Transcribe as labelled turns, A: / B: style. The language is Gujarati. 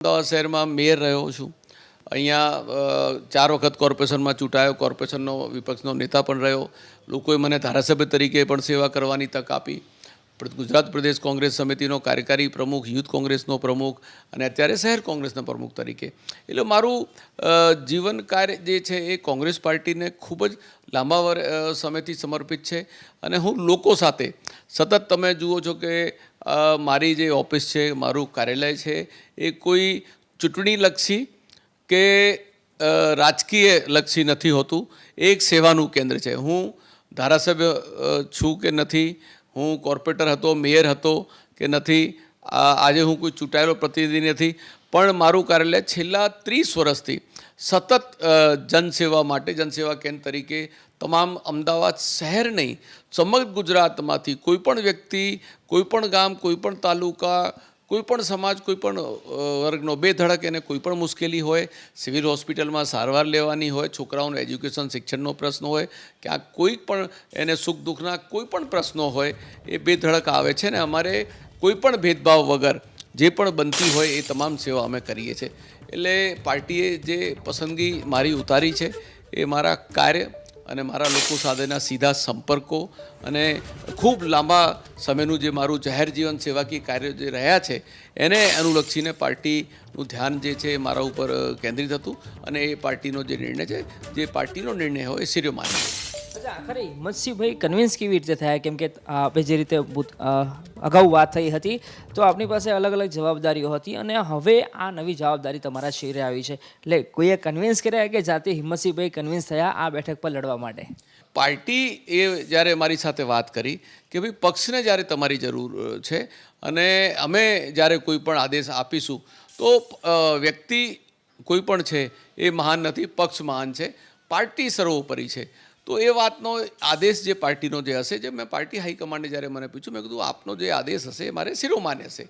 A: અમદાવાદ શહેરમાં મેયર રહ્યો છું. અહીંયા ચાર વખત કોર્પોરેશનમાં ચૂંટાયો. કોર્પોરેશનનો વિપક્ષનો નેતા પણ રહ્યો. લોકોએ મને ધારાસભ્ય તરીકે પણ સેવા કરવાની તક આપી. ગુજરાત પ્રદેશ કોંગ્રેસ સમિતિનો કાર્યકારી પ્રમુખ, યુથ કોંગ્રેસનો પ્રમુખ અને અત્યારે શહેર કોંગ્રેસના પ્રમુખ તરીકે. એટલે મારું જીવન કાર્ય જે છે એ કોંગ્રેસ પાર્ટીને ખૂબ જ લાંબા સમયથી સમર્પિત છે. અને હું લોકો સાથે સતત તમે જુઓ છો કે મારી જે ઓફિસ છે, મારું કાર્યાલય છે, એ કોઈ ચૂંટણીલક્ષી કે રાજકીય લક્ષી નથી હોતું. એક સેવાનું કેન્દ્ર છે. હું ધારાસભ્ય છું કે નથી? હું કોર્પોરેટર હતો, મેયર હતો કે નથી? આજે હું કોઈ ચૂંટાયેલો પ્રતિનિધિ નથી, પણ મારું કાર્યાલય છેલ્લા ત્રીસ વર્ષથી સતત જનસેવા માટે, જનસેવા કેન્દ્ર તરીકે તમામ અમદાવાદ શહેર નહીં, સમગ્ર ગુજરાતમાંથી કોઈ પણ વ્યક્તિ કોઈપણ ગામ કોઈપણ તાલુકા, કોઈ પણ સમાજ, કોઈ પણ વર્ગનો બે ધડક એને કોઈ પણ મુશ્કેલી હોય, સિવિલ હોસ્પિટલમાં સારવાર લેવાની હોય, છોકરાઓનું એજ્યુકેશન, શિક્ષણનો પ્રશ્ન હોય, ક્યાંક કોઈ પણ એને સુખ દુઃખના કોઈ પણ પ્રશ્નો હોય, એ બેધડક આવે છે ને અમારે કોઈ પણ ભેદભાવ વગર જે પણ બનતી હોય એ તમામ સેવા અમે કરીએ છીએ. એટલે પાર્ટીએ જે પસંદગી મારી ઉતારી છે એ મારા કાર્ય અને મારા લોકો સાથેના સીધા સંપર્કો અને ખૂબ લાંબા સમયનું જે મારું જાહેર જીવન સેવાકીય કાર્ય જે રહ્યા છે એને અનુલક્ષીને પાર્ટીનું ધ્યાન જે છે એ મારા ઉપર કેન્દ્રિત હતું અને એ પાર્ટીનો જે નિર્ણય છે, જે પાર્ટીનો નિર્ણય હોય એ સિરિયો માની
B: અચ્છા આખરે હિંમતસિંહભાઈ કન્વિન્સ કેવી રીતે થયા? કેમ કે આપણે જે રીતે અગાઉ વાત થઈ હતી, તો આપની પાસે અલગ અલગ જવાબદારીઓ હતી અને હવે આ નવી જવાબદારી તમારા શેરે આવી છે. એટલે કોઈએ કન્વિન્સ કર્યા કે જાતે હિંમતસિંહભાઈ કન્વિન્સ થયા આ બેઠક પર લડવા માટે?
A: પાર્ટી એ જ્યારે મારી સાથે વાત કરી કે ભાઈ, પક્ષને જ્યારે તમારી જરૂર છે અને અમે જ્યારે કોઈ પણ આદેશ આપીશું, તો વ્યક્તિ કોઈ પણ છે એ મહાન નથી, પક્ષ મહાન છે. પાર્ટી સર્વોપરી છે. તો એ વાતનો આદેશ જે પાર્ટીનો જે હશે, જે મેં પાર્ટી હાઈકમાન્ડે જ્યારે મને પૂછ્યું, મેં કીધું, આપનો જે આદેશ હશે એ મારે શિરોમાન્ય હશે.